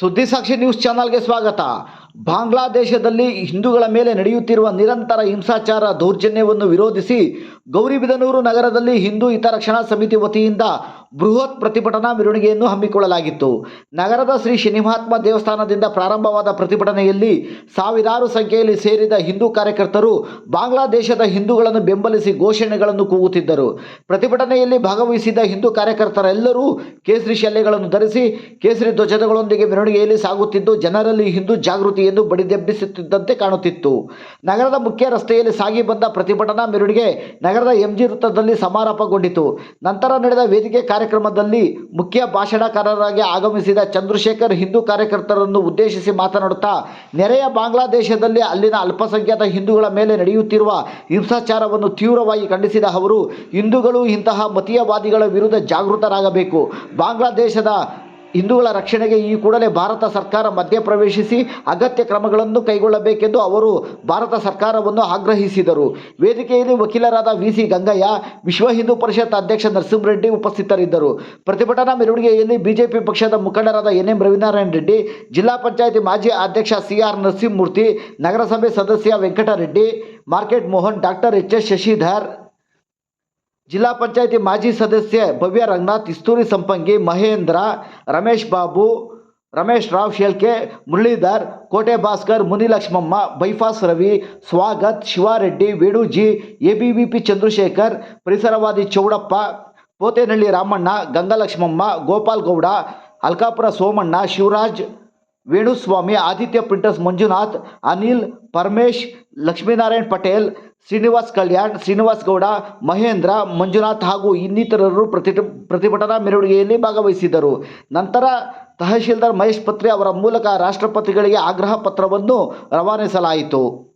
ಸುದ್ದಿಸಾಕ್ಷಿ news ಚಾನಲ್ಗೆ ಸ್ವಾಗತ ಬಾಂಗ್ಲಾದೇಶದಲ್ಲಿ ಹಿಂದೂಗಳ ಮೇಲೆ ನಡೆಯುತ್ತಿರುವ ನಿರಂತರ ಹಿಂಸಾಚಾರ ದೌರ್ಜನ್ಯವನ್ನು ವಿರೋಧಿಸಿ ಗೌರಿಬಿದನೂರು ನಗರದಲ್ಲಿ ಹಿಂದೂ ಹಿತರಕ್ಷಣಾ ಸಮಿತಿ ವತಿಯಿಂದ ಬೃಹತ್ ಪ್ರತಿಭಟನಾ ಮೆರವಣಿಗೆಯನ್ನು ಹಮ್ಮಿಕೊಳ್ಳಲಾಗಿತ್ತು. ನಗರದ ಶ್ರೀ ಶನಿಮಹಾತ್ಮ ದೇವಸ್ಥಾನದಿಂದ ಪ್ರಾರಂಭವಾದ ಪ್ರತಿಭಟನೆಯಲ್ಲಿ ಸಾವಿರಾರು ಸಂಖ್ಯೆಯಲ್ಲಿ ಸೇರಿದ ಹಿಂದೂ ಕಾರ್ಯಕರ್ತರು ಬಾಂಗ್ಲಾದೇಶದ ಹಿಂದೂಗಳನ್ನು ಬೆಂಬಲಿಸಿ ಘೋಷಣೆಗಳನ್ನು ಕೂಗುತ್ತಿದ್ದರು. ಪ್ರತಿಭಟನೆಯಲ್ಲಿ ಭಾಗವಹಿಸಿದ ಹಿಂದೂ ಕಾರ್ಯಕರ್ತರೆಲ್ಲರೂ ಕೇಸರಿ ಶಲ್ಯಗಳನ್ನು ಧರಿಸಿ ಕೇಸರಿ ಧ್ವಜಗಳೊಂದಿಗೆ ಮೆರವಣಿಗೆಯಲ್ಲಿ ಸಾಗುತ್ತಿದ್ದು, ಜನರಲ್ಲಿ ಹಿಂದೂ ಜಾಗೃತಿಯನ್ನು ಬಡಿದೆಬ್ಬಿಸುತ್ತಿದ್ದಂತೆ ಕಾಣುತ್ತಿತ್ತು. ನಗರದ ಮುಖ್ಯ ರಸ್ತೆಯಲ್ಲಿ ಸಾಗಿ ಬಂದ ಪ್ರತಿಭಟನಾ ಮೆರವಣಿಗೆ ನಗರದ ಎಂಜಿ ವೃತ್ತದಲ್ಲಿ ಸಮಾರೋಪಗೊಂಡಿತು. ನಂತರ ನಡೆದ ವೇದಿಕೆ ಕಾರ್ಯಕ್ರಮದಲ್ಲಿ ಮುಖ್ಯ ಭಾಷಣಕಾರರಾಗಿ ಆಗಮಿಸಿದ ಚಂದ್ರಶೇಖರ್ ಹಿಂದೂ ಕಾರ್ಯಕರ್ತರನ್ನು ಉದ್ದೇಶಿಸಿ ಮಾತನಾಡುತ್ತಾ, ನೆರೆಯ ಬಾಂಗ್ಲಾದೇಶದಲ್ಲಿ ಅಲ್ಲಿನ ಅಲ್ಪಸಂಖ್ಯಾತ ಹಿಂದೂಗಳ ಮೇಲೆ ನಡೆಯುತ್ತಿರುವ ಹಿಂಸಾಚಾರವನ್ನು ತೀವ್ರವಾಗಿ ಖಂಡಿಸಿದ ಅವರು, ಹಿಂದೂಗಳು ಇಂತಹ ಮತೀಯವಾದಿಗಳ ವಿರುದ್ಧ ಜಾಗೃತರಾಗಬೇಕು. ಬಾಂಗ್ಲಾದೇಶದ ಹಿಂದೂಗಳ ರಕ್ಷಣೆಗೆ ಈ ಕೂಡಲೇ ಭಾರತ ಸರ್ಕಾರ ಮಧ್ಯಪ್ರವೇಶಿಸಿ ಅಗತ್ಯ ಕ್ರಮಗಳನ್ನು ಕೈಗೊಳ್ಳಬೇಕೆಂದು ಅವರು ಭಾರತ ಸರ್ಕಾರವನ್ನು ಆಗ್ರಹಿಸಿದರು. ವೇದಿಕೆಯಲ್ಲಿ ವಕೀಲರಾದ ವಿ ಸಿ ಗಂಗಯ್ಯ, ವಿಶ್ವ ಹಿಂದೂ ಪರಿಷತ್ ಅಧ್ಯಕ್ಷ ನರಸಿಂಹರೆಡ್ಡಿ ಉಪಸ್ಥಿತರಿದ್ದರು. ಪ್ರತಿಭಟನಾ ಮೆರವಣಿಗೆಯಲ್ಲಿ ಬಿಜೆಪಿ ಪಕ್ಷದ ಮುಖಂಡರಾದ ಎನ್ ಎಂ ರವಿನಾರಾಯಣ ರೆಡ್ಡಿ, ಜಿಲ್ಲಾ ಪಂಚಾಯಿತಿ ಮಾಜಿ ಅಧ್ಯಕ್ಷ ಸಿ ಆರ್ ನರಸಿಂಹಮೂರ್ತಿ, ನಗರಸಭೆ ಸದಸ್ಯ Venkatareddy, market Mohan doctor H S Shashidhar ಜಿಲ್ಲಾ ಪಂಚಾಯಿತಿ ಮಾಜಿ ಸದಸ್ಯ ಭವ್ಯ ರಂಗನಾಥ್, ಇಸ್ತೂರಿ ಸಂಪಂಗಿ ಮಹೇಂದ್ರ, ರಮೇಶ್ ಬಾಬು, ರಮೇಶ್ ರಾವ್ ಶೇಲ್ಕೆ, ಮುರಳೀಧರ್, ಕೋಟೆ ಭಾಸ್ಕರ್ ಮುನಿಲಕ್ಷ್ಮಮ್ಮ ಬೈಫಾಸ್ ರವಿ, ಸ್ವಾಗತ್, ಶಿವಾರೆಡ್ಡಿ, ವೇಣುಜಿ ಪಿ ಚಂದ್ರಶೇಖರ್, ಪರಿಸರವಾದಿ ಚೌಡಪ್ಪ, ಪೋತೇನಹಳ್ಳಿ ರಾಮಣ್ಣ, ಗಂಗಲಕ್ಷ್ಮಮ್ಮ, ಗೋಪಾಲ್ ಗೌಡ, ಅಲ್ಕಾಪುರ ಸೋಮಣ್ಣ, ಶಿವರಾಜ್ ವೇಣುಸ್ವಾಮಿ, ಆದಿತ್ಯ ಪ್ರಿಂಟರ್ಸ್ ಮಂಜುನಾಥ್, ಅನಿಲ್ ಪರಮೇಶ್, ಲಕ್ಷ್ಮೀನಾರಾಯಣ್ ಪಟೇಲ್, ಶ್ರೀನಿವಾಸ್ ಕಲ್ಯಾಣ್, ಶ್ರೀನಿವಾಸ್ ಗೌಡ, ಮಹೇಂದ್ರ, ಮಂಜುನಾಥ್ ಹಾಗೂ ಇನ್ನಿತರರು ಪ್ರತಿ ಪ್ರತಿಭಟನಾ ಮೆರವಣಿಗೆಯಲ್ಲಿ ಭಾಗವಹಿಸಿದರು ನಂತರ ತಹಶೀಲ್ದಾರ್ ಮಹೇಶ್ ಪತ್ರಿ ಅವರ ಮೂಲಕ ರಾಷ್ಟ್ರಪತಿಗಳಿಗೆ ಆಗ್ರಹ ಪತ್ರವನ್ನು ರವಾನಿಸಲಾಯಿತು.